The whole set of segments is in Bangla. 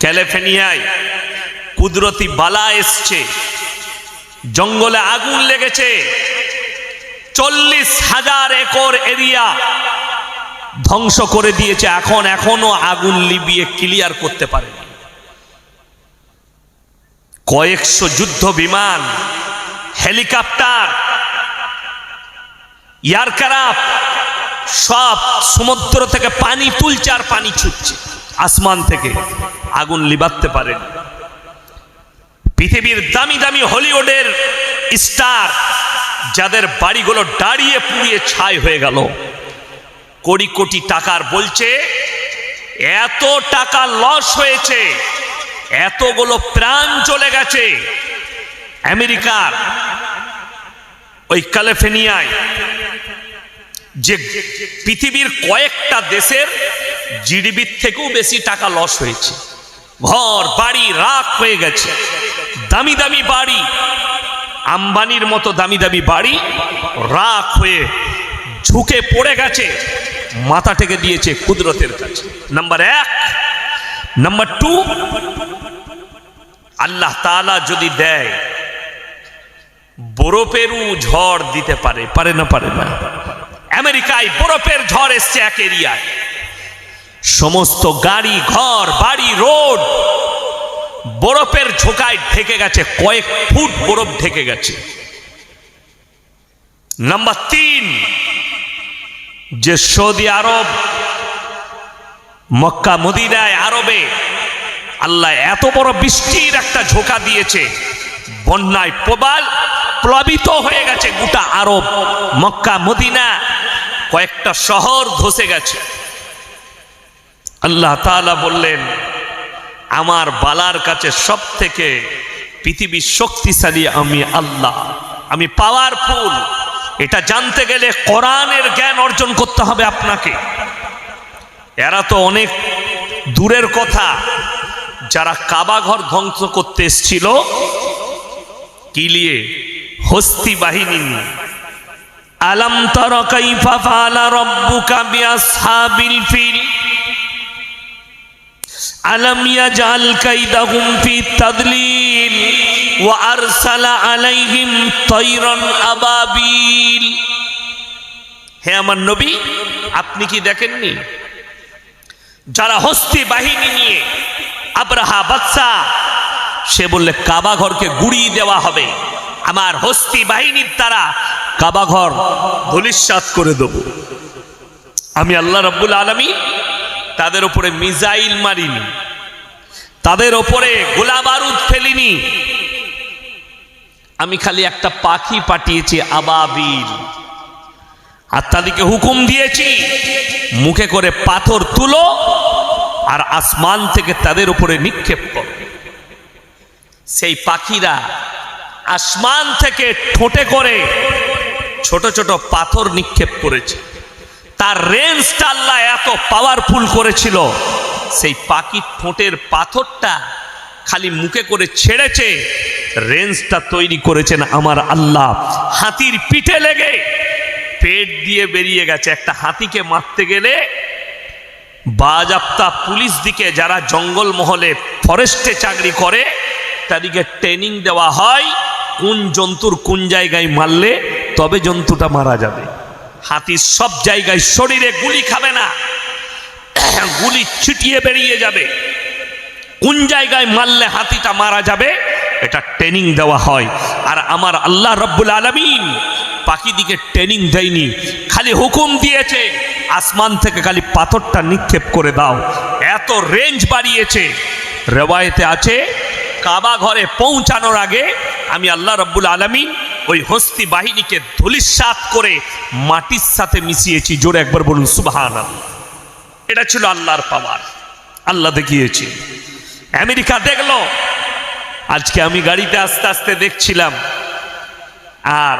ক্যালিফোর্নিয়ায় কুদরতি বালা এসছে। জঙ্গলে আগুন লেগেছে। চল্লিশ হাজার একর এরিয়া ধ্বংস করে দিয়েছে। এখন, এখনও আগুন লিবিয়ে ক্লিয়ার করতে পারেনি কয়েকশো যুদ্ধ বিমান, হেলিকপ্টার এয়ারক্রাফট সব সমুদ্র থেকে পানি তুলছে আর পানি ছুটছে। আসমান থেকে আগুন লিবাতে পারেন পৃথিবীর দামি দামি হলিউডের স্টার যাদের বাড়িগুলো দাঁড়িয়ে পুড়িয়ে ছাই হয়ে গেল। কোটি কোটি টাকার বলছে, এত টাকা লস হয়েছে, এতগুলো প্রাণ চলে গেছে। আমেরিকার ওই ক্যালিফোর্নিয়ায় যে পৃথিবীর কয়েকটা দেশের জিডিপির থেকেও বেশি টাকা লস হয়েছে। ঘর, বাড়ি রাখ হয়ে গেছে। দামি দামি বাড়ি, আম্বানির মতো দামি দামি বাড়ি রাখ হয়ে ঝুঁকে পড়ে গেছে, মাথা থেকে দিয়েছে কুদরতের কাছে। নাম্বার এক। নাম্বার টু আল্লাহ তাআলা যদি দেয় বরফেরও ঝড় দিতে পারে পারে না পারে না। আমেরিকায় বরফের ঝড় এসছে এক এরিয়ায়। সমস্ত গাড়ি, ঘর, বাড়ি, রোড বরফের ঝোঁকায় ঢেকে গেছে, কয়েক ফুট বরফ ঢেকে গেছে। নাম্বার তিন, যে সৌদি আরব মক্কা মদিনায় আরবে আল্লাহ এত বড় বৃষ্টির একটা ঝোঁকা দিয়েছে, বন্যায় প্রবাল প্লাবিত হয়ে গেছে গোটা আরব। মক্কা মদিনা কয়েকটা শহর ধসে গেছে। আল্লাহ তাআলা বললেন, আমার বালার কাছে সব থেকে পৃথিবীর শক্তিশালী আমি আল্লাহ। আমি পাওয়ারফুল এটা জানতে গেলে কোরআনের জ্ঞান অর্জন করতে হবে আপনাকে। এরা তো অনেক দূরের কথা। যারা কাবা ঘর ধ্বংস করতে এসছিল, কি নিয়ে? হস্তি বাহিনী আলম তর কাইফা ফালা রব্বুকা বিআসহাবিল ফিল আলম ইয়াজআল কাইদাহুম ফি তাদলিল আরসালা আলাইহিম তায়রান আবাবিল। আমার নবী, আপনি কি দেখেননি? যারা হস্তি বাহিনী নিয়ে আব্রাহা বাচ্চা সে বললে, কাবা ঘরকে গুড়িয়ে দেওয়া হবে। আমার হস্তি বাহিনীর তারা কাবা ঘর ধলিস্বাত করে দেব। আমি আল্লাহ রব্বুল আলমী তাদের উপরে মিজাইল মারিনি। তাদের ওপরে গোলা বারুদ ফেলিনি। আমি খালি একটা পাখি পাঠিয়েছি, আবাবিল। আর তাদেরকে হুকুম দিয়েছি, মুখে করে পাথর তুলো আর আসমান থেকে তাদের উপরে নিক্ষেপ করো। সেই পাখিরা আসমান থেকে ঠোঁটে করে ছোট ছোট পাথর নিক্ষেপ করেছে। তার রেঞ্জটা আল্লাহ পাওয়ারফুল করেছিল, সেই পাখির ঠোঁটের পাথরটা খালি মুখে করে ছেড়েছে, রেঞ্জটা তৈরি করেছেন আমার আল্লাহ। হাতির পিঠে লেগে পেট দিয়ে বেরিয়ে গেছে। একটা হাতিকে মারতে গেলে বাজাপ্তা পুলিশ দিকে যারা জঙ্গল মহলে ফরেস্টে চাকরি করে, তাদেরকে ট্রেনিং দেওয়া হয়, কোন জন্তুর কোন জায়গায় মারলে তবে জন্তুটা মারা যাবে। হাতি সব জায়গায় শরীরে গুলি খাবে না। গুলি ছিটিয়ে বেরিয়ে যাবে। কোন জায়গায় মারলে হাতিটা মারা যাবে? এটা ট্রেনিং দেওয়া হয়। আর আমার আল্লাহ রব্বুল আলমিন পাখিদিকে ট্রেনিং দেয়নি, খালি হুকুম দিয়েছে, আসমান থেকে খালি পাথরটা নিক্ষেপ করে দাও। এত রেঞ্জ বাড়িয়েছে। রেওয়ায়তে আছে, কাবা ঘরে পৌঁছানোর আগে আমি আল্লাহ রব্বুল আলমিন ওই হস্তি বাহিনীকে ধুলিসাত করে মাটির সাথে মিশিয়েছি। জোরে একবার বলুন সুবাহান এটা ছিল আল্লাহর পাওয়ার। আল্লাহ দেখিয়েছি। আমেরিকা দেখল। আজকে আমি গাড়িতে আস্তে আস্তে দেখছিলাম। আর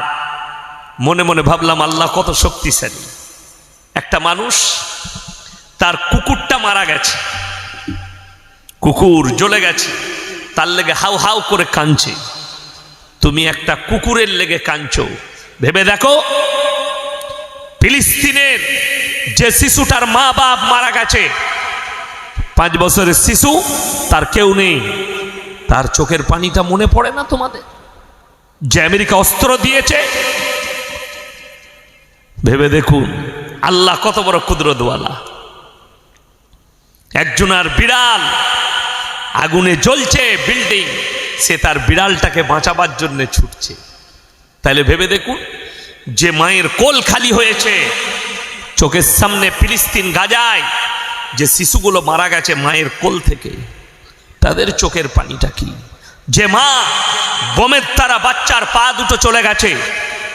মনে মনে ভাবলাম, আল্লাহ কত শক্তিশালী। একটা মানুষ, তার কুকুরটা মারা গেছে। কুকুর জ্বলে গেছে। তার লেগে হাউ হাউ করে কাঁদছে। তুমি একটা কুকুরের লেগে কাঁদছো। ভেবে দেখো, ফিলিস্তিনের যে শিশুটার মা বাপ মারা গেছে, পাঁচ বছরের শিশু, তার কেউ নেই। তার চোখের পানিটা মনে পড়ে না তোমাদের? যে আমেরিকা অস্ত্র দিয়েছে, ভেবে দেখুন, আল্লাহ কত বড় ক্ষুদ্রদওয়ালা একজন আর বিড়াল, আগুনে জ্বলছে বিল্ডিং, সে তার বিড়ালটাকে বাঁচাবার জন্য ছুটছে। তাহলে ভেবে দেখুন, যে মায়ের কোল খালি হয়েছে চোখের সামনে ফিলিস্তিন গাজায় যে শিশুগুলো মারা গেছে মায়ের কোল থেকে, তাদের চোখের পানিটা কি? যে মা বোমের তারা বাচ্চার পা দুটো চলে গেছে,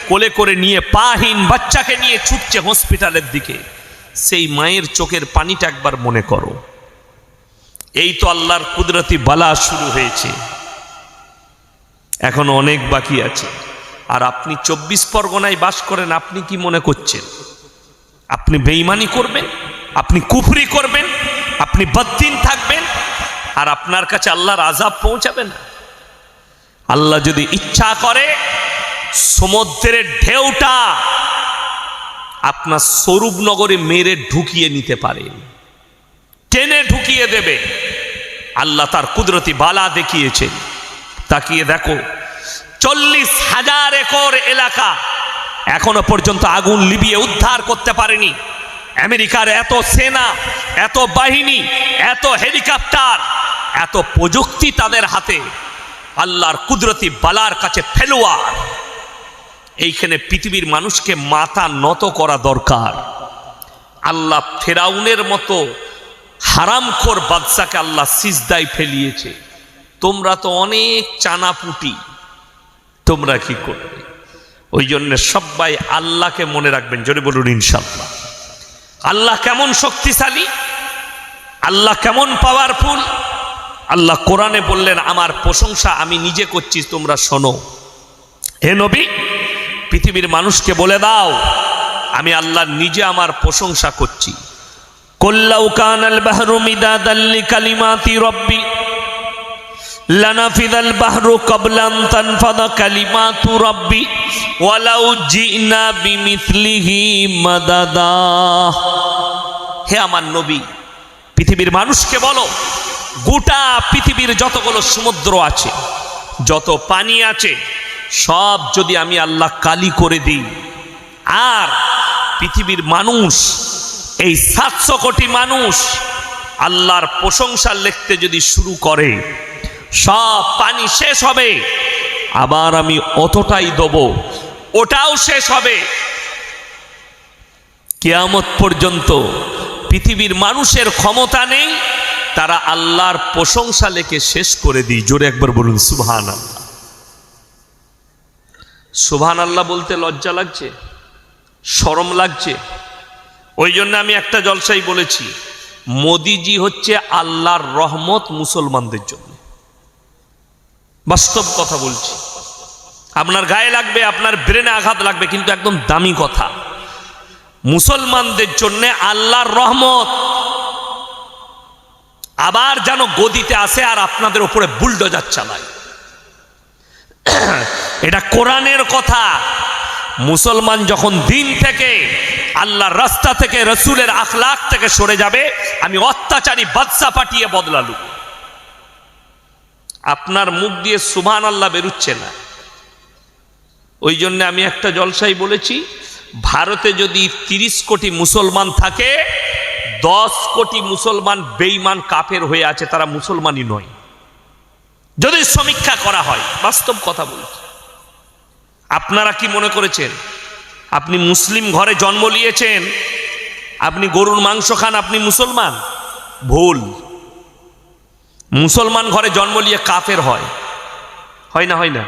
কোলে করে নিয়ে পাহীন বাচ্চাকে নিয়ে ছুটছে হসপিটালের দিকে, সেই মায়ের চোখের পানিটা একবার মনে করো। এই তো আল্লাহর কুদরতি বালা শুরু হয়েছে। এখন অনেক বাকি আছে। আর আপনি চব্বিশ পরগনায় বাস করেন, আপনি কি মনে করছেন? আপনি বেইমানি করবেন, আপনি কুফরি করবেন, আপনি বদ্দিন থাকবেন, আর আপনার কাছে আল্লাহর আজাব পৌঁছাবে না। আল্লাহ যদি ইচ্ছা করে, সমুদ্রের ঢেউটা আপনার স্বরূপনগরে মেরে ঢুকিয়ে নিতে পারেন টেনে ঢুকিয়ে দেবে। আল্লাহ তার কুদরতি বালা দেখিয়েছে তাকিয়ে দেখো, চল্লিশ হাজার একর এলাকা এখনও পর্যন্ত আগুন লিবিয়ে উদ্ধার করতে পারেনি। আমেরিকার এত সেনা, এত বাহিনী, এত হেলিকপ্টার, এত প্রযুক্তি তাদের হাতে। আল্লাহর কুদরতি বালার কাছে ফেলোয়ার এইখানে পৃথিবীর মানুষকে মাথা নত করা দরকার। আল্লাহ ফেরাউনের মতো হারামখোর বাদশাকে আল্লাহ সিজদায় ফেলিয়েছে। তোমরা তো অনেক চানাপুটি। তোমরা কি করবে? ওই জন্য সবাই আল্লাহকে মনে রাখবেন, জোরে বলুন ইনশাল্লাহ আল্লাহ কেমন শক্তিশালী, আল্লাহ কেমন পাওয়ারফুল আল্লাহ কোরআনে বললেন, আমার প্রশংসা আমি নিজে করছি, তোমরা শোনো। হে নবী, পৃথিবীর মানুষকে বলে দাও, আমি আল্লাহ নিজে আমার প্রশংসা করছি। কল্লাউ কানাল বাহরু মিদাদাল্লি কালিমাতি রব্বি বাহরু হে আমার নবী, পৃথিবীর মানুষকে বলো, গোটা পৃথিবীর যতগুলো সমুদ্র আছে, যত পানি আছে, সব যদি আমি আল্লাহ কালি করে দিই, আর পৃথিবীর মানুষ, এই সাতশো কোটি মানুষ আল্লাহর প্রশংসা লিখতে যদি শুরু করে সব পানি শেষ হবে। আবার আমি অতটাই দেব, ওটাও শেষ হবে। কেয়ামত পর্যন্ত পৃথিবীর মানুষের ক্ষমতা নেই, তারা আল্লাহর প্রশংসা লেখে শেষ করে দিই। জোরে একবার বলুন সুবহান আল্লাহ সুবহান আল্লাহ বলতে লজ্জা লাগছে সরম লাগছে। ওই জন্য আমি একটা জলসাই বলেছি, মোদিজি হচ্ছে আল্লাহর রহমত মুসলমানদের জন্য। বাস্তব কথা বলছি। আপনার গায়ে লাগবে, আপনার ব্রেনে আঘাত লাগবে, কিন্তু একদম দামি কথা। মুসলমানদের জন্য আল্লাহর রহমত। আবার যেন গদিতে আসে আর আপনাদের উপরে বুলডোজার চালায়। এটা কোরআনের কথা। মুসলমান যখন দিন থেকে আল্লাহর রাস্তা থেকে, রসুলের আখলাখ থেকে সরে যাবে, আমি অত্যাচারী বাদশা পাঠিয়ে বদলালু আপনার মুখ দিয়ে সুবহান আল্লাহ বেরুচ্ছে না। ওই জন্য আমি একটা জলসাই বলেছি, ভারতে যদি তিরিশ কোটি মুসলমান থাকে, দশ কোটি মুসলমান বেইমান কাফের হয়ে আছে, তারা মুসলমানই নয়। যদি সমীক্ষা করা হয়, বাস্তব কথা বলছি। আপনারা কি মনে করেছেন? আপনি মুসলিম ঘরে জন্ম নিয়েছেন, আপনি গরুর মাংস খান, আপনি মুসলমান? ভুল। মুসলমান ঘরে জন্ম নিয়ে কাফের হয়। হয় না হয় না?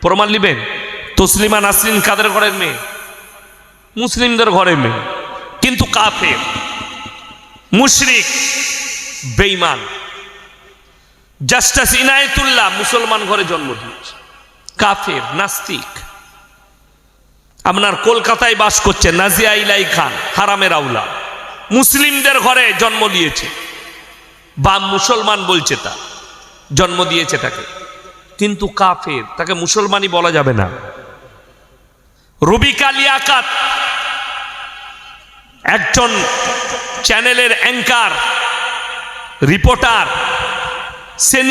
প্রমাণ নিবেন? তসলিমা নাসরিন কাদের ঘরের মেয়ে? মুসলিমদের ঘরের মেয়ে। কিন্তু কাফের, মুশরিক বেইমান জাস্টাস ইনায়তুল্লাহ মুসলমান ঘরে জন্ম দিয়েছে। কাফের, নাস্তিক। আপনার কলকাতায় বাস করছে নাজিয়া ইলাই খান, হারামের আউলা। মুসলিমদের ঘরে জন্ম দিয়েছে বা মুসলমান বলছে তা, জন্ম দিয়েছে তাকে। কিন্তু কাফের, তাকে মুসলমানই বলা যাবে না। রুবিকা লিয়াকাত, একজন চ্যানেলের অ্যাঙ্কার, রিপোর্টার, সে